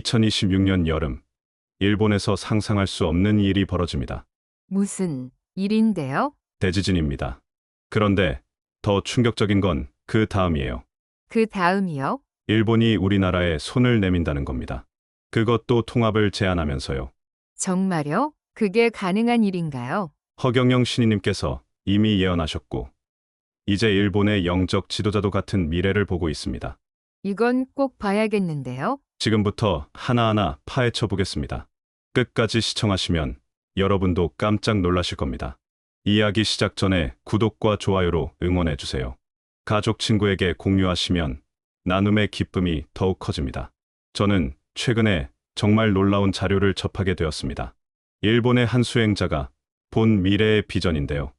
2026년 여름, 일본에서 상상할 수 없는 일이 벌어집니다. 무슨 일인데요? 대지진입니다. 그런데 더 충격적인 건 그 다음이에요. 그 다음이요? 일본이 우리나라에 손을 내민다는 겁니다. 그것도 통합을 제안하면서요. 정말요? 그게 가능한 일인가요? 허경영 신인님께서 이미 예언하셨고, 이제 일본의 영적 지도자도 같은 미래를 보고 있습니다. 이건 꼭 봐야겠는데요? 지금부터 하나하나 파헤쳐 보겠습니다. 끝까지 시청하시면 여러분도 깜짝 놀라실 겁니다. 이야기 시작 전에 구독과 좋아요로 응원해 주세요. 가족 친구에게 공유하시면 나눔의 기쁨이 더욱 커집니다. 저는 최근에 정말 놀라운 자료를 접하게 되었습니다. 일본의 한 수행자가 본 미래의 비전인데요.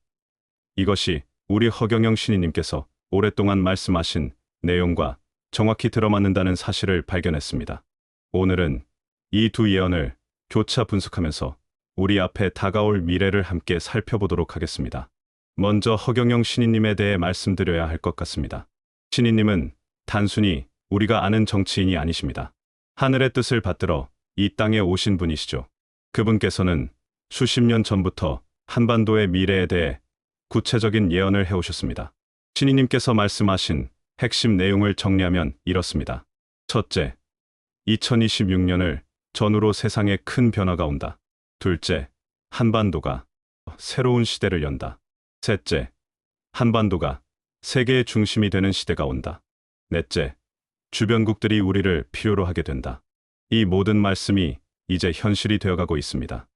이것이 우리 허경영 신이님께서 오랫동안 말씀하신 내용과 정확히 들어맞는다는 사실을 발견했습니다. 오늘은 이 두 예언을 교차 분석하면서 우리 앞에 다가올 미래를 함께 살펴보도록 하겠습니다. 먼저 허경영 신인님에 대해 말씀드려야 할 것 같습니다. 신인님은 단순히 우리가 아는 정치인이 아니십니다. 하늘의 뜻을 받들어 이 땅에 오신 분이시죠. 그분께서는 수십 년 전부터 한반도의 미래에 대해 구체적인 예언을 해오셨습니다. 신이님께서 말씀하신 핵심 내용을 정리하면 이렇습니다. 첫째, 2026년을 전후로 세상에 큰 변화가 온다. 둘째, 한반도가 새로운 시대를 연다. 셋째, 한반도가 세계의 중심이 되는 시대가 온다. 넷째, 주변국들이 우리를 필요로 하게 된다. 이 모든 말씀이 이제 현실이 되어가고 있습니다.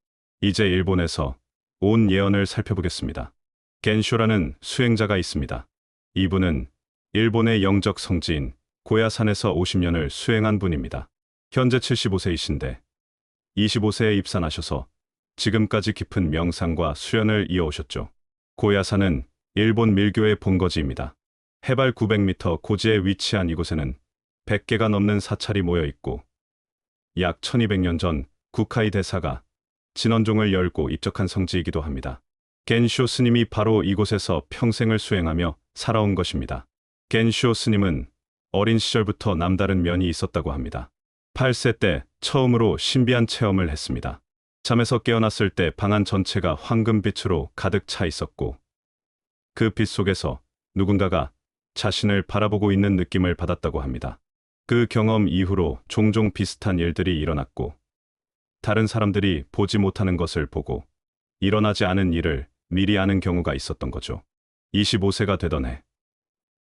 이제 일본에서 온 예언을 살펴보겠습니다. 겐쇼라는 수행자가 있습니다. 이분은 일본의 영적 성지인 고야산에서 50년을 수행한 분입니다. 현재 75세이신데 25세에 입산하셔서 지금까지 깊은 명상과 수련을 이어오셨죠. 고야산은 일본 밀교의 본거지입니다. 해발 900m 고지에 위치한 이곳에는 100개가 넘는 사찰이 모여 있고 약 1200년 전 구카이 대사가 진원종을 열고 입적한 성지이기도 합니다. 겐쇼 스님이 바로 이곳에서 평생을 수행하며 살아온 것입니다. 겐쇼 스님은 어린 시절부터 남다른 면이 있었다고 합니다. 8세 때 처음으로 신비한 체험을 했습니다. 잠에서 깨어났을 때 방안 전체가 황금빛으로 가득 차 있었고 그 빛 속에서 누군가가 자신을 바라보고 있는 느낌을 받았다고 합니다. 그 경험 이후로 종종 비슷한 일들이 일어났고 다른 사람들이 보지 못하는 것을 보고 일어나지 않은 일을 미리 아는 경우가 있었던 거죠. 25세가 되던 해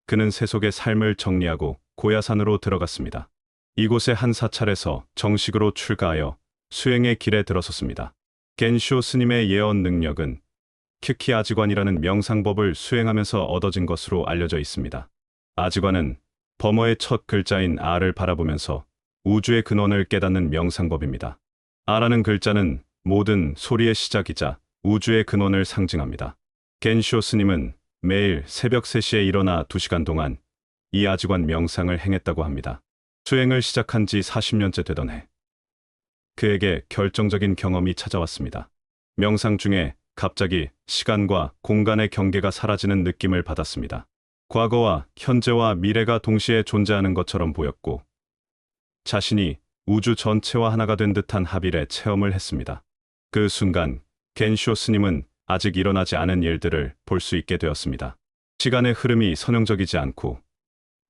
그는 세속의 삶을 정리하고 고야산으로 들어갔습니다. 이곳의 한 사찰에서 정식으로 출가하여 수행의 길에 들어섰습니다. 겐쇼 스님의 예언 능력은 큐키 아지관이라는 명상법을 수행하면서 얻어진 것으로 알려져 있습니다. 아지관은 범어의 첫 글자인 아를 바라보면서 우주의 근원을 깨닫는 명상법입니다. 아라는 글자는 모든 소리의 시작이자 우주의 근원을 상징합니다. 겐쇼 스님은 매일 새벽 3시에 일어나 2시간 동안 이 아지관 명상을 행했다고 합니다. 수행을 시작한 지 40년째 되던 해. 그에게 결정적인 경험이 찾아왔습니다. 명상 중에 갑자기 시간과 공간의 경계가 사라지는 느낌을 받았습니다. 과거와 현재와 미래가 동시에 존재하는 것처럼 보였고, 자신이 우주 전체와 하나가 된 듯한 합일의 체험을 했습니다. 그 순간, 겐쇼 스님은 아직 일어나지 않은 일들을 볼 수 있게 되었습니다. 시간의 흐름이 선형적이지 않고,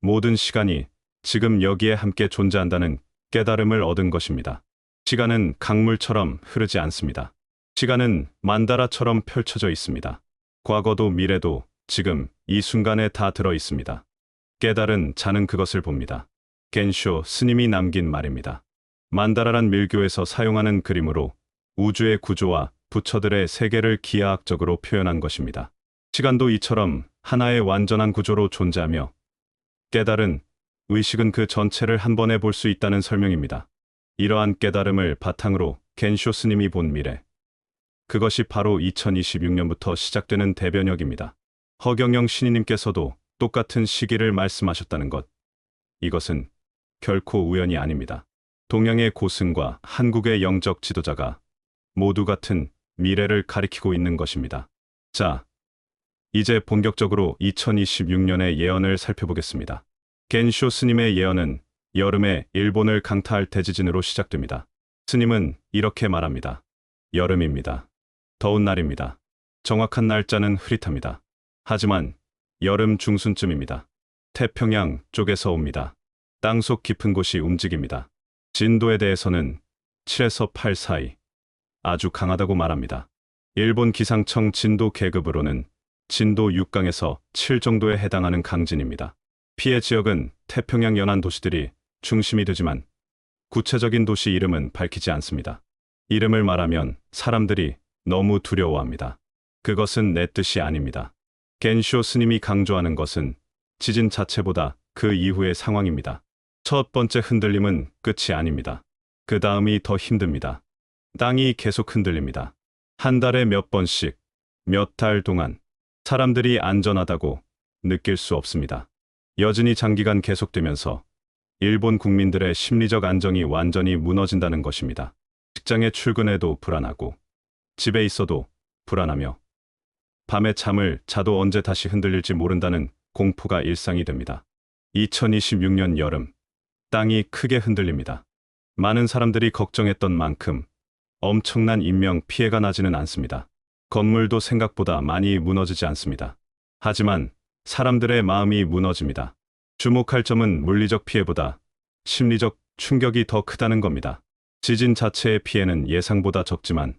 모든 시간이 지금 여기에 함께 존재한다는 깨달음을 얻은 것입니다. 시간은 강물처럼 흐르지 않습니다. 시간은 만다라처럼 펼쳐져 있습니다. 과거도 미래도 지금 이 순간에 다 들어 있습니다. 깨달은 자는 그것을 봅니다. 겐쇼 스님이 남긴 말입니다. 만다라란 밀교에서 사용하는 그림으로 우주의 구조와 부처들의 세계를 기하학적으로 표현한 것입니다. 시간도 이처럼 하나의 완전한 구조로 존재하며 깨달은 의식은 그 전체를 한 번에 볼 수 있다는 설명입니다. 이러한 깨달음을 바탕으로 겐쇼 스님이 본 미래. 그것이 바로 2026년부터 시작되는 대변역입니다. 허경영 신이님께서도 똑같은 시기를 말씀하셨다는 것. 이것은 결코 우연이 아닙니다. 동양의 고승과 한국의 영적 지도자가 모두 같은 미래를 가리키고 있는 것입니다. 자, 이제 본격적으로 2026년의 예언을 살펴보겠습니다. 겐쇼 스님의 예언은 여름에 일본을 강타할 대지진으로 시작됩니다. 스님은 이렇게 말합니다. 여름입니다. 더운 날입니다. 정확한 날짜는 흐릿합니다. 하지만 여름 중순쯤입니다. 태평양 쪽에서 옵니다. 땅속 깊은 곳이 움직입니다. 진도에 대해서는 7에서 8 사이 아주 강하다고 말합니다. 일본 기상청 진도 계급으로는 진도 6강에서 7 정도에 해당하는 강진입니다. 피해 지역은 태평양 연안 도시들이 중심이 되지만 구체적인 도시 이름은 밝히지 않습니다. 이름을 말하면 사람들이 너무 두려워합니다. 그것은 내 뜻이 아닙니다. 겐쇼 스님이 강조하는 것은 지진 자체보다 그 이후의 상황입니다. 첫 번째 흔들림은 끝이 아닙니다. 그 다음이 더 힘듭니다. 땅이 계속 흔들립니다. 한 달에 몇 번씩, 몇 달 동안 사람들이 안전하다고 느낄 수 없습니다. 여진이 장기간 계속되면서 일본 국민들의 심리적 안정이 완전히 무너진다는 것입니다. 직장에 출근해도 불안하고 집에 있어도 불안하며 밤에 잠을 자도 언제 다시 흔들릴지 모른다는 공포가 일상이 됩니다. 2026년 여름 땅이 크게 흔들립니다. 많은 사람들이 걱정했던 만큼 엄청난 인명 피해가 나지는 않습니다. 건물도 생각보다 많이 무너지지 않습니다. 하지만 사람들의 마음이 무너집니다. 주목할 점은 물리적 피해보다 심리적 충격이 더 크다는 겁니다. 지진 자체의 피해는 예상보다 적지만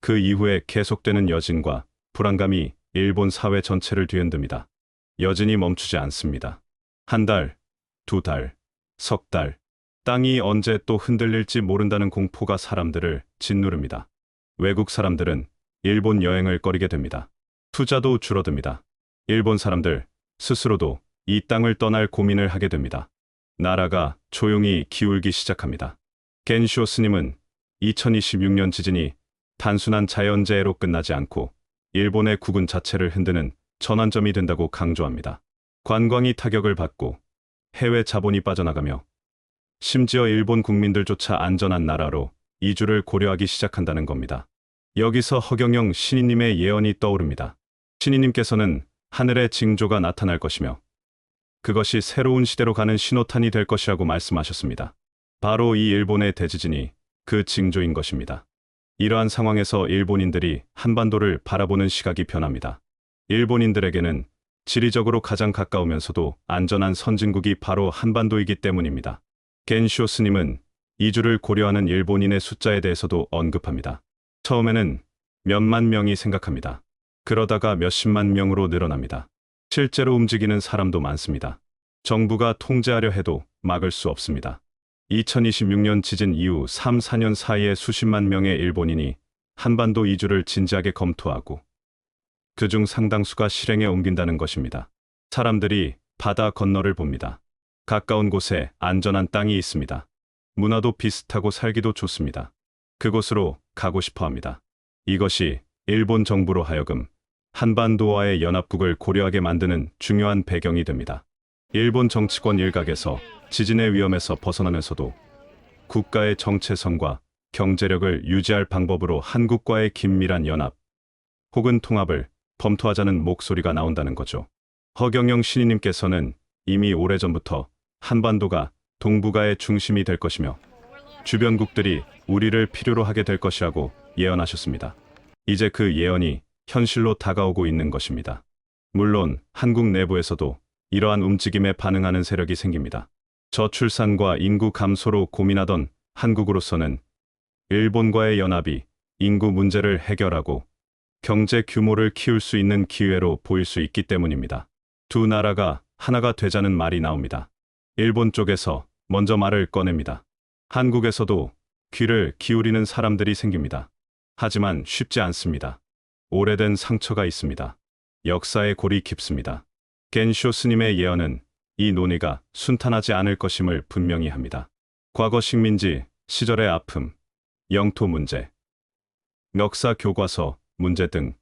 그 이후에 계속되는 여진과 불안감이 일본 사회 전체를 뒤흔듭니다. 여진이 멈추지 않습니다. 한 달, 두 달, 석 달, 땅이 언제 또 흔들릴지 모른다는 공포가 사람들을 짓누릅니다. 외국 사람들은 일본 여행을 꺼리게 됩니다. 투자도 줄어듭니다. 일본 사람들 스스로도 이 땅을 떠날 고민을 하게 됩니다. 나라가 조용히 기울기 시작합니다. 겐쇼 스님은 2026년 지진이 단순한 자연재해로 끝나지 않고 일본의 국운 자체를 흔드는 전환점이 된다고 강조합니다. 관광이 타격을 받고 해외 자본이 빠져나가며 심지어 일본 국민들조차 안전한 나라로 이주를 고려하기 시작한다는 겁니다. 여기서 허경영 신이님의 예언이 떠오릅니다. 신이님께서는 하늘의 징조가 나타날 것이며 그것이 새로운 시대로 가는 신호탄이 될 것이라고 말씀하셨습니다. 바로 이 일본의 대지진이 그 징조인 것입니다. 이러한 상황에서 일본인들이 한반도를 바라보는 시각이 변합니다. 일본인들에게는 지리적으로 가장 가까우면서도 안전한 선진국이 바로 한반도이기 때문입니다. 겐쇼 스님은 이주를 고려하는 일본인의 숫자에 대해서도 언급합니다. 처음에는 몇만 명이 생각합니다. 그러다가 몇십만 명으로 늘어납니다. 실제로 움직이는 사람도 많습니다. 정부가 통제하려 해도 막을 수 없습니다. 2026년 지진 이후 3, 4년 사이에 수십만 명의 일본인이 한반도 이주를 진지하게 검토하고 그중 상당수가 실행에 옮긴다는 것입니다. 사람들이 바다 건너를 봅니다. 가까운 곳에 안전한 땅이 있습니다. 문화도 비슷하고 살기도 좋습니다. 그곳으로 가고 싶어 합니다. 이것이 일본 정부로 하여금 한반도와의 연합국을 고려하게 만드는 중요한 배경이 됩니다. 일본 정치권 일각에서 지진의 위험에서 벗어나면서도 국가의 정체성과 경제력을 유지할 방법으로 한국과의 긴밀한 연합 혹은 통합을 검토하자는 목소리가 나온다는 거죠. 허경영 신이님께서는 이미 오래전부터 한반도가 동북아의 중심이 될 것이며 주변국들이 우리를 필요로 하게 될 것이라고 예언하셨습니다. 이제 그 예언이 현실로 다가오고 있는 것입니다. 물론 한국 내부에서도 이러한 움직임에 반응하는 세력이 생깁니다. 저출산과 인구 감소로 고민하던 한국으로서는 일본과의 연합이 인구 문제를 해결하고 경제 규모를 키울 수 있는 기회로 보일 수 있기 때문입니다. 두 나라가 하나가 되자는 말이 나옵니다. 일본 쪽에서 먼저 말을 꺼냅니다. 한국에서도 귀를 기울이는 사람들이 생깁니다. 하지만 쉽지 않습니다. 오래된 상처가 있습니다. 역사의 골이 깊습니다. 겐쇼 스님의 예언은 이 논의가 순탄하지 않을 것임을 분명히 합니다. 과거 식민지 시절의 아픔, 영토 문제, 역사 교과서 문제 등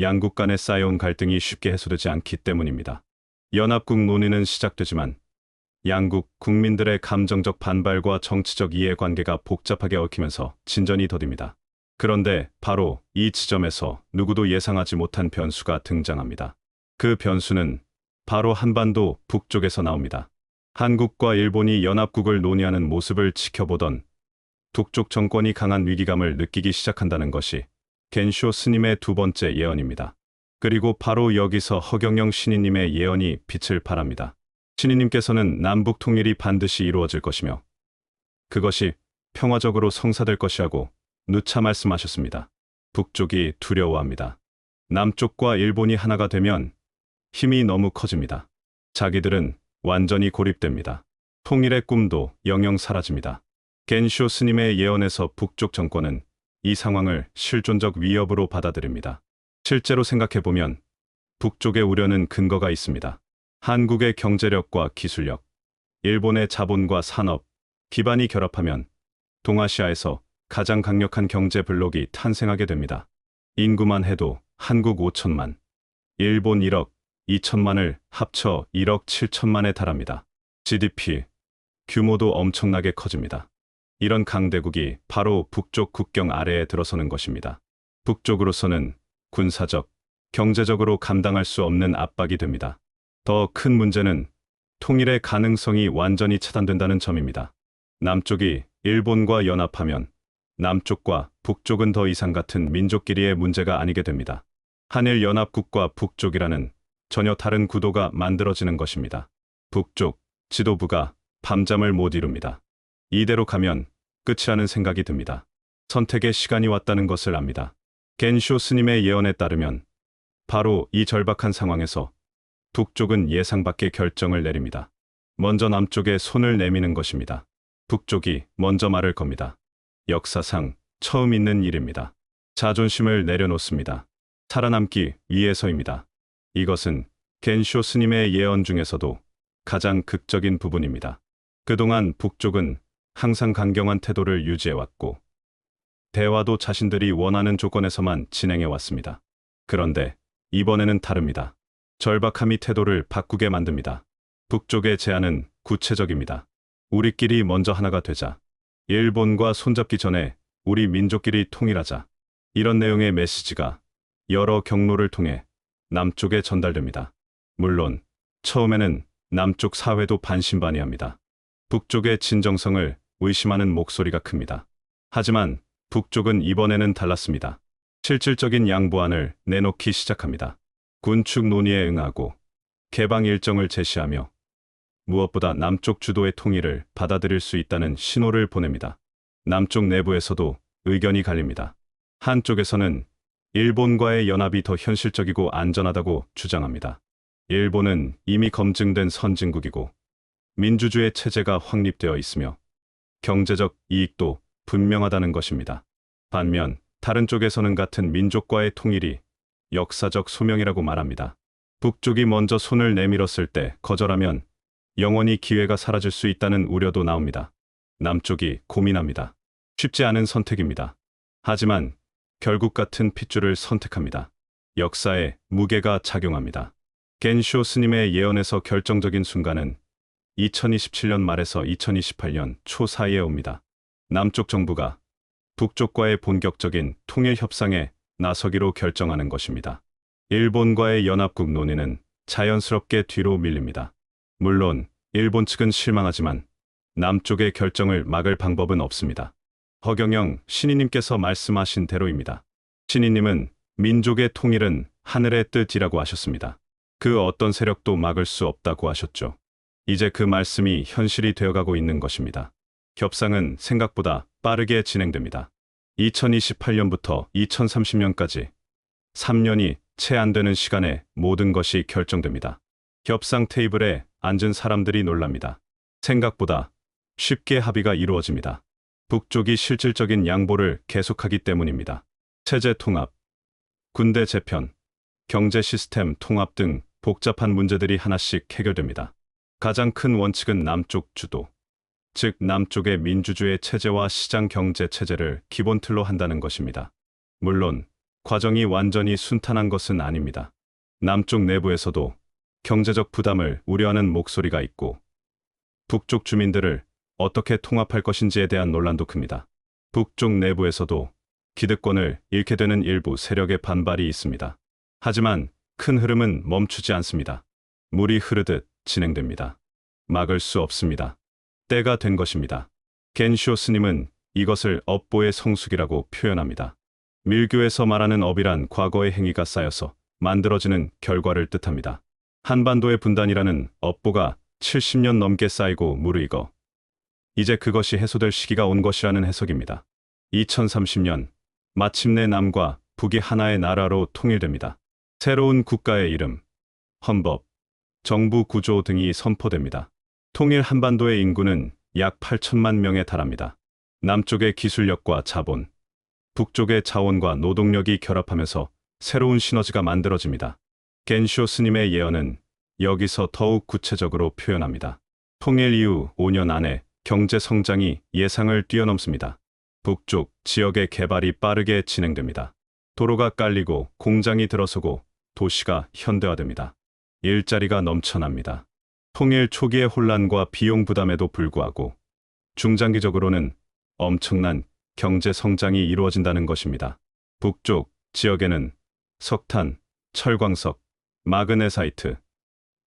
양국 간에 쌓여온 갈등이 쉽게 해소되지 않기 때문입니다. 연합국 논의는 시작되지만 양국 국민들의 감정적 반발과 정치적 이해관계가 복잡하게 얽히면서 진전이 더딥니다. 그런데 바로 이 지점에서 누구도 예상하지 못한 변수가 등장합니다. 그 변수는 바로 한반도 북쪽에서 나옵니다. 한국과 일본이 연합국을 논의하는 모습을 지켜보던 북쪽 정권이 강한 위기감을 느끼기 시작한다는 것이 겐쇼 스님의 두 번째 예언입니다. 그리고 바로 여기서 허경영 신인님의 예언이 빛을 발합니다. 신인님께서는 남북 통일이 반드시 이루어질 것이며 그것이 평화적으로 성사될 것이라고 누차 말씀하셨습니다. 북쪽이 두려워합니다. 남쪽과 일본이 하나가 되면 힘이 너무 커집니다. 자기들은 완전히 고립됩니다. 통일의 꿈도 영영 사라집니다. 겐쇼 스님의 예언에서 북쪽 정권은 이 상황을 실존적 위협으로 받아들입니다. 실제로 생각해보면 북쪽의 우려는 근거가 있습니다. 한국의 경제력과 기술력, 일본의 자본과 산업, 기반이 결합하면 동아시아에서 가장 강력한 경제 블록이 탄생하게 됩니다. 인구만 해도 한국 5천만, 일본 1억 2천만을 합쳐 1억 7천만에 달합니다. GDP 규모도 엄청나게 커집니다. 이런 강대국이 바로 북쪽 국경 아래에 들어서는 것입니다. 북쪽으로서는 군사적, 경제적으로 감당할 수 없는 압박이 됩니다. 더 큰 문제는 통일의 가능성이 완전히 차단된다는 점입니다. 남쪽이 일본과 연합하면 남쪽과 북쪽은 더 이상 같은 민족끼리의 문제가 아니게 됩니다. 한일 연합국과 북쪽이라는 전혀 다른 구도가 만들어지는 것입니다. 북쪽 지도부가 밤잠을 못 이룹니다. 이대로 가면 끝이라는 생각이 듭니다. 선택의 시간이 왔다는 것을 압니다. 겐쇼 스님의 예언에 따르면 바로 이 절박한 상황에서 북쪽은 예상 밖의 결정을 내립니다. 먼저 남쪽에 손을 내미는 것입니다. 북쪽이 먼저 말을 겁니다. 역사상 처음 있는 일입니다. 자존심을 내려놓습니다. 살아남기 위해서입니다. 이것은 겐쇼 스님의 예언 중에서도 가장 극적인 부분입니다. 그동안 북쪽은 항상 강경한 태도를 유지해왔고, 대화도 자신들이 원하는 조건에서만 진행해왔습니다. 그런데 이번에는 다릅니다. 절박함이 태도를 바꾸게 만듭니다. 북쪽의 제안은 구체적입니다. 우리끼리 먼저 하나가 되자. 일본과 손잡기 전에 우리 민족끼리 통일하자. 이런 내용의 메시지가 여러 경로를 통해 남쪽에 전달됩니다. 물론 처음에는 남쪽 사회도 반신반의합니다. 북쪽의 진정성을 의심하는 목소리가 큽니다. 하지만 북쪽은 이번에는 달랐습니다. 실질적인 양보안을 내놓기 시작합니다. 군축 논의에 응하고 개방 일정을 제시하며 무엇보다 남쪽 주도의 통일을 받아들일 수 있다는 신호를 보냅니다. 남쪽 내부에서도 의견이 갈립니다. 한쪽에서는 일본과의 연합이 더 현실적이고 안전하다고 주장합니다. 일본은 이미 검증된 선진국이고 민주주의 체제가 확립되어 있으며 경제적 이익도 분명하다는 것입니다. 반면 다른 쪽에서는 같은 민족과의 통일이 역사적 소명이라고 말합니다. 북쪽이 먼저 손을 내밀었을 때 거절하면 영원히 기회가 사라질 수 있다는 우려도 나옵니다. 남쪽이 고민합니다. 쉽지 않은 선택입니다. 하지만 결국 같은 핏줄을 선택합니다. 역사에 무게가 작용합니다. 겐쇼 스님의 예언에서 결정적인 순간은 2027년 말에서 2028년 초 사이에 옵니다. 남쪽 정부가 북쪽과의 본격적인 통일 협상에 나서기로 결정하는 것입니다. 일본과의 연합국 논의는 자연스럽게 뒤로 밀립니다. 물론 일본 측은 실망하지만 남쪽의 결정을 막을 방법은 없습니다. 허경영 신이님께서 말씀하신 대로입니다. 신이님은 민족의 통일은 하늘의 뜻이라고 하셨습니다. 그 어떤 세력도 막을 수 없다고 하셨죠. 이제 그 말씀이 현실이 되어가고 있는 것입니다. 협상은 생각보다 빠르게 진행됩니다. 2028년부터 2030년까지 3년이 채 안 되는 시간에 모든 것이 결정됩니다. 협상 테이블에 앉은 사람들이 놀랍니다. 생각보다 쉽게 합의가 이루어집니다. 북쪽이 실질적인 양보를 계속하기 때문입니다. 체제 통합, 군대 재편, 경제 시스템 통합 등 복잡한 문제들이 하나씩 해결됩니다. 가장 큰 원칙은 남쪽 주도, 즉 남쪽의 민주주의 체제와 시장 경제 체제를 기본 틀로 한다는 것입니다. 물론 과정이 완전히 순탄한 것은 아닙니다. 남쪽 내부에서도 경제적 부담을 우려하는 목소리가 있고 북쪽 주민들을 어떻게 통합할 것인지에 대한 논란도 큽니다. 북쪽 내부에서도 기득권을 잃게 되는 일부 세력의 반발이 있습니다. 하지만 큰 흐름은 멈추지 않습니다. 물이 흐르듯 진행됩니다. 막을 수 없습니다. 때가 된 것입니다. 겐쇼 스님은 이것을 업보의 성숙이라고 표현합니다. 밀교에서 말하는 업이란 과거의 행위가 쌓여서 만들어지는 결과를 뜻합니다. 한반도의 분단이라는 업보가 70년 넘게 쌓이고 무르익어 이제 그것이 해소될 시기가 온 것이라는 해석입니다. 2030년 마침내 남과 북이 하나의 나라로 통일됩니다. 새로운 국가의 이름, 헌법, 정부 구조 등이 선포됩니다. 통일 한반도의 인구는 약 8천만 명에 달합니다. 남쪽의 기술력과 자본, 북쪽의 자원과 노동력이 결합하면서 새로운 시너지가 만들어집니다. 겐쇼 스님의 예언은 여기서 더욱 구체적으로 표현합니다. 통일 이후 5년 안에 경제 성장이 예상을 뛰어넘습니다. 북쪽 지역의 개발이 빠르게 진행됩니다. 도로가 깔리고 공장이 들어서고 도시가 현대화됩니다. 일자리가 넘쳐납니다. 통일 초기의 혼란과 비용 부담에도 불구하고 중장기적으로는 엄청난 경제 성장이 이루어진다는 것입니다. 북쪽 지역에는 석탄, 철광석, 마그네사이트,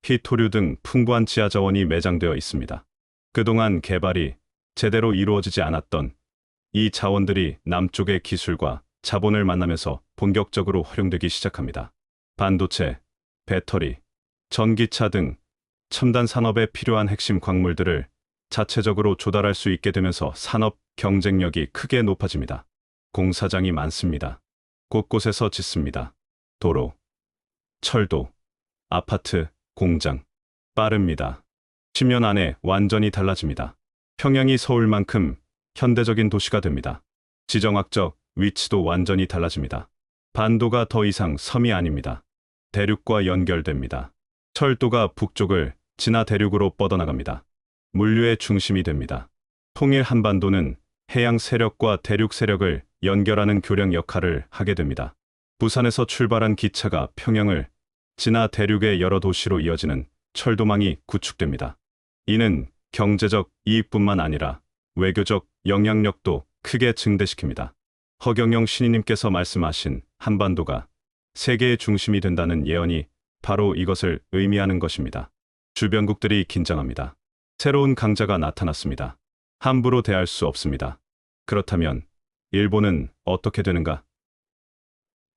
히토류 등 풍부한 지하 자원이 매장되어 있습니다. 그동안 개발이 제대로 이루어지지 않았던 이 자원들이 남쪽의 기술과 자본을 만나면서 본격적으로 활용되기 시작합니다. 반도체, 배터리, 전기차 등 첨단 산업에 필요한 핵심 광물들을 자체적으로 조달할 수 있게 되면서 산업 경쟁력이 크게 높아집니다. 공사장이 많습니다. 곳곳에서 짓습니다. 도로, 철도, 아파트, 공장. 빠릅니다. 10년 안에 완전히 달라집니다. 평양이 서울만큼 현대적인 도시가 됩니다. 지정학적 위치도 완전히 달라집니다. 반도가 더 이상 섬이 아닙니다. 대륙과 연결됩니다. 철도가 북쪽을 지나 대륙으로 뻗어나갑니다. 물류의 중심이 됩니다. 통일 한반도는 해양 세력과 대륙 세력을 연결하는 교량 역할을 하게 됩니다. 부산에서 출발한 기차가 평양을 지나 대륙의 여러 도시로 이어지는 철도망이 구축됩니다. 이는 경제적 이익뿐만 아니라 외교적 영향력도 크게 증대시킵니다. 허경영 신이님께서 말씀하신 한반도가 세계의 중심이 된다는 예언이 바로 이것을 의미하는 것입니다. 주변국들이 긴장합니다. 새로운 강자가 나타났습니다. 함부로 대할 수 없습니다. 그렇다면 일본은 어떻게 되는가?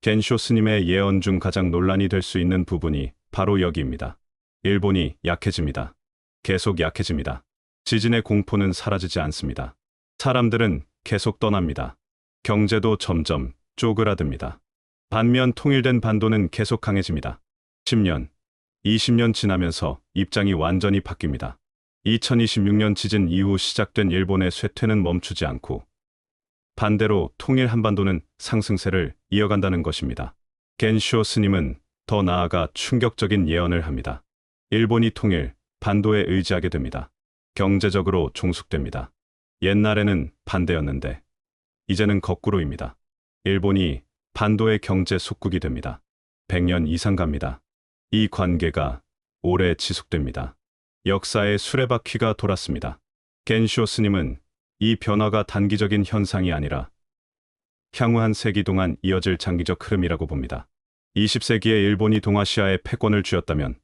겐쇼 스님의 예언 중 가장 논란이 될 수 있는 부분이 바로 여기입니다. 일본이 약해집니다. 계속 약해집니다. 지진의 공포는 사라지지 않습니다. 사람들은 계속 떠납니다. 경제도 점점 쪼그라듭니다. 반면 통일된 반도는 계속 강해집니다. 10년, 20년 지나면서 입장이 완전히 바뀝니다. 2026년 지진 이후 시작된 일본의 쇠퇴는 멈추지 않고 반대로 통일 한반도는 상승세를 이어간다는 것입니다. 겐쇼 스님은 더 나아가 충격적인 예언을 합니다. 일본이 통일, 반도에 의지하게 됩니다. 경제적으로 종속됩니다. 옛날에는 반대였는데 이제는 거꾸로입니다. 일본이 반도의 경제 속국이 됩니다. 100년 이상 갑니다. 이 관계가 오래 지속됩니다. 역사의 수레바퀴가 돌았습니다. 겐쇼 스님은 이 변화가 단기적인 현상이 아니라 향후 한 세기 동안 이어질 장기적 흐름이라고 봅니다. 20세기에 일본이 동아시아에 패권을 쥐었다면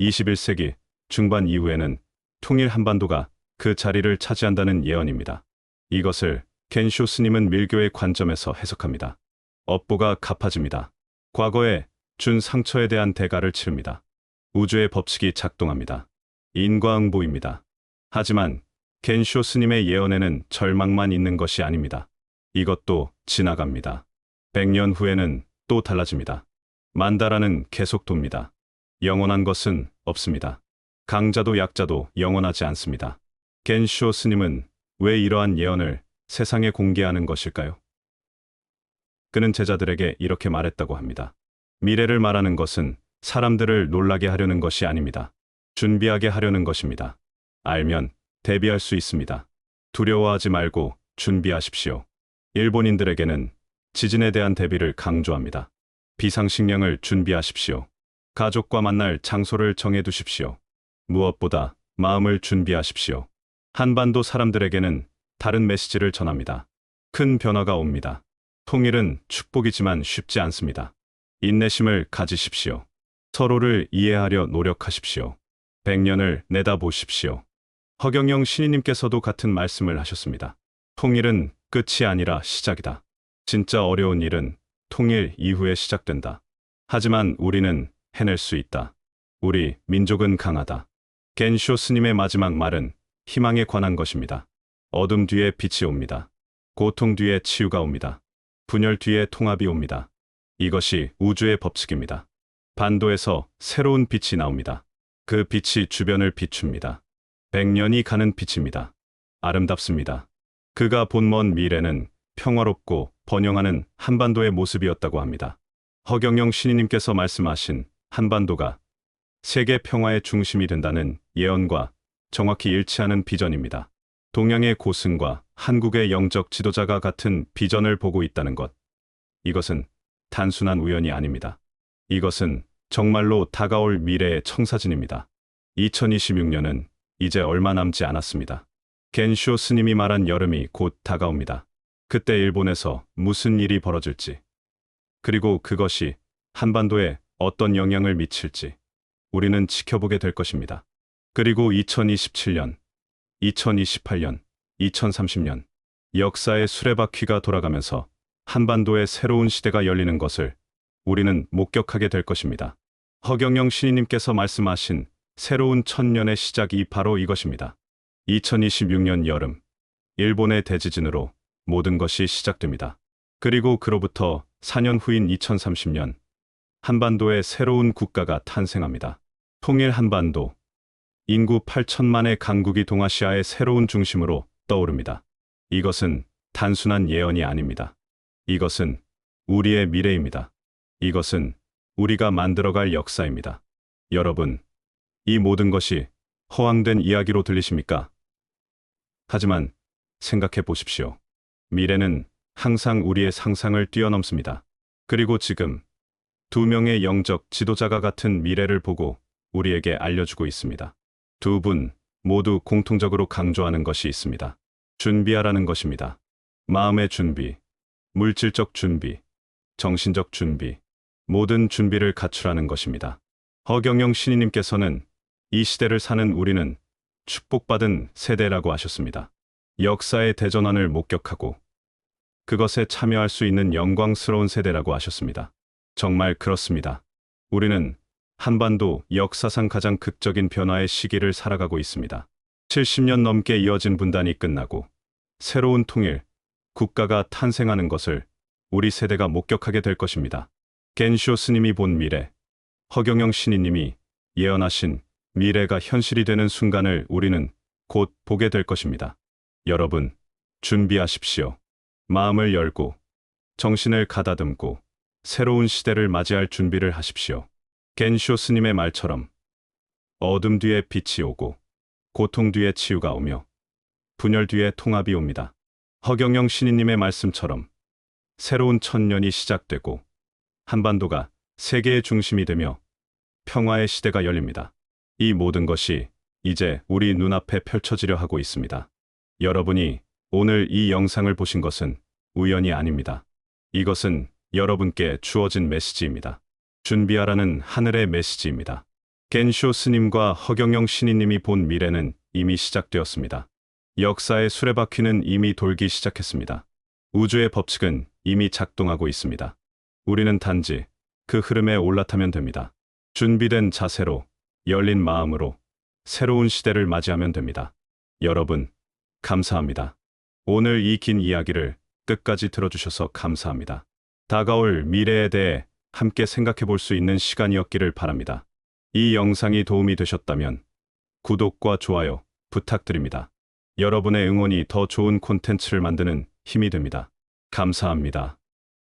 21세기 중반 이후에는 통일 한반도가 그 자리를 차지한다는 예언입니다. 이것을 겐쇼 스님은 밀교의 관점에서 해석합니다. 업보가 갚아집니다. 과거에 준 상처에 대한 대가를 치릅니다. 우주의 법칙이 작동합니다. 인과응보입니다. 하지만 겐쇼 스님의 예언에는 절망만 있는 것이 아닙니다. 이것도 지나갑니다. 100년 후에는 또 달라집니다. 만다라는 계속 돕니다. 영원한 것은 없습니다. 강자도 약자도 영원하지 않습니다. 겐쇼 스님은 왜 이러한 예언을 세상에 공개하는 것일까요? 그는 제자들에게 이렇게 말했다고 합니다. 미래를 말하는 것은 사람들을 놀라게 하려는 것이 아닙니다. 준비하게 하려는 것입니다. 알면 대비할 수 있습니다. 두려워하지 말고 준비하십시오. 일본인들에게는 지진에 대한 대비를 강조합니다. 비상식량을 준비하십시오. 가족과 만날 장소를 정해두십시오. 무엇보다 마음을 준비하십시오. 한반도 사람들에게는 다른 메시지를 전합니다. 큰 변화가 옵니다. 통일은 축복이지만 쉽지 않습니다. 인내심을 가지십시오. 서로를 이해하려 노력하십시오. 백년을 내다보십시오. 허경영 신인님께서도 같은 말씀을 하셨습니다. 통일은 끝이 아니라 시작이다. 진짜 어려운 일은 통일 이후에 시작된다. 하지만 우리는 해낼 수 있다. 우리 민족은 강하다. 겐쇼 스님의 마지막 말은 희망에 관한 것입니다. 어둠 뒤에 빛이 옵니다. 고통 뒤에 치유가 옵니다. 분열 뒤에 통합이 옵니다. 이것이 우주의 법칙입니다. 반도에서 새로운 빛이 나옵니다. 그 빛이 주변을 비춥니다. 백년이 가는 빛입니다. 아름답습니다. 그가 본 먼 미래는 평화롭고 번영하는 한반도의 모습이었다고 합니다. 허경영 신인님께서 말씀하신 한반도가 세계 평화의 중심이 된다는 예언과 정확히 일치하는 비전입니다. 동양의 고승과 한국의 영적 지도자가 같은 비전을 보고 있다는 것. 이것은 단순한 우연이 아닙니다. 이것은 정말로 다가올 미래의 청사진입니다. 2026년은 이제 얼마 남지 않았습니다. 겐쇼 스님이 말한 여름이 곧 다가옵니다. 그때 일본에서 무슨 일이 벌어질지, 그리고 그것이 한반도에 어떤 영향을 미칠지 우리는 지켜보게 될 것입니다. 그리고 2027년, 2028년, 2030년 역사의 수레바퀴가 돌아가면서 한반도의 새로운 시대가 열리는 것을 우리는 목격하게 될 것입니다. 허경영 신인님께서 말씀하신 새로운 천년의 시작이 바로 이것입니다. 2026년 여름, 일본의 대지진으로 모든 것이 시작됩니다. 그리고 그로부터 4년 후인 2030년, 한반도의 새로운 국가가 탄생합니다. 통일 한반도, 인구 8천만의 강국이 동아시아의 새로운 중심으로 떠오릅니다. 이것은 단순한 예언이 아닙니다. 이것은 우리의 미래입니다. 이것은 우리가 만들어갈 역사입니다. 여러분, 이 모든 것이 허황된 이야기로 들리십니까? 하지만 생각해 보십시오. 미래는 항상 우리의 상상을 뛰어넘습니다. 그리고 지금 두 명의 영적 지도자가 같은 미래를 보고 우리에게 알려주고 있습니다. 두 분 모두 공통적으로 강조하는 것이 있습니다. 준비하라는 것입니다. 마음의 준비, 물질적 준비, 정신적 준비, 모든 준비를 갖추라는 것입니다. 허경영 신인님께서는 이 시대를 사는 우리는 축복받은 세대라고 하셨습니다. 역사의 대전환을 목격하고 그것에 참여할 수 있는 영광스러운 세대라고 하셨습니다. 정말 그렇습니다. 우리는 한반도 역사상 가장 극적인 변화의 시기를 살아가고 있습니다. 70년 넘게 이어진 분단이 끝나고 새로운 통일, 국가가 탄생하는 것을 우리 세대가 목격하게 될 것입니다. 겐쇼 스님이 본 미래, 허경영 신이님이 예언하신 미래가 현실이 되는 순간을 우리는 곧 보게 될 것입니다. 여러분, 준비하십시오. 마음을 열고, 정신을 가다듬고, 새로운 시대를 맞이할 준비를 하십시오. 겐쇼 스님의 말처럼 어둠 뒤에 빛이 오고 고통 뒤에 치유가 오며 분열 뒤에 통합이 옵니다. 허경영 신인님의 말씀처럼 새로운 천년이 시작되고 한반도가 세계의 중심이 되며 평화의 시대가 열립니다. 이 모든 것이 이제 우리 눈앞에 펼쳐지려 하고 있습니다. 여러분이 오늘 이 영상을 보신 것은 우연이 아닙니다. 이것은 여러분께 주어진 메시지입니다. 준비하라는 하늘의 메시지입니다. 겐쇼 스님과 허경영 신이님이 본 미래는 이미 시작되었습니다. 역사의 수레바퀴는 이미 돌기 시작했습니다. 우주의 법칙은 이미 작동하고 있습니다. 우리는 단지 그 흐름에 올라타면 됩니다. 준비된 자세로, 열린 마음으로 새로운 시대를 맞이하면 됩니다. 여러분, 감사합니다. 오늘 이 긴 이야기를 끝까지 들어주셔서 감사합니다. 다가올 미래에 대해 함께 생각해 볼 수 있는 시간이었기를 바랍니다. 이 영상이 도움이 되셨다면 구독과 좋아요 부탁드립니다. 여러분의 응원이 더 좋은 콘텐츠를 만드는 힘이 됩니다. 감사합니다.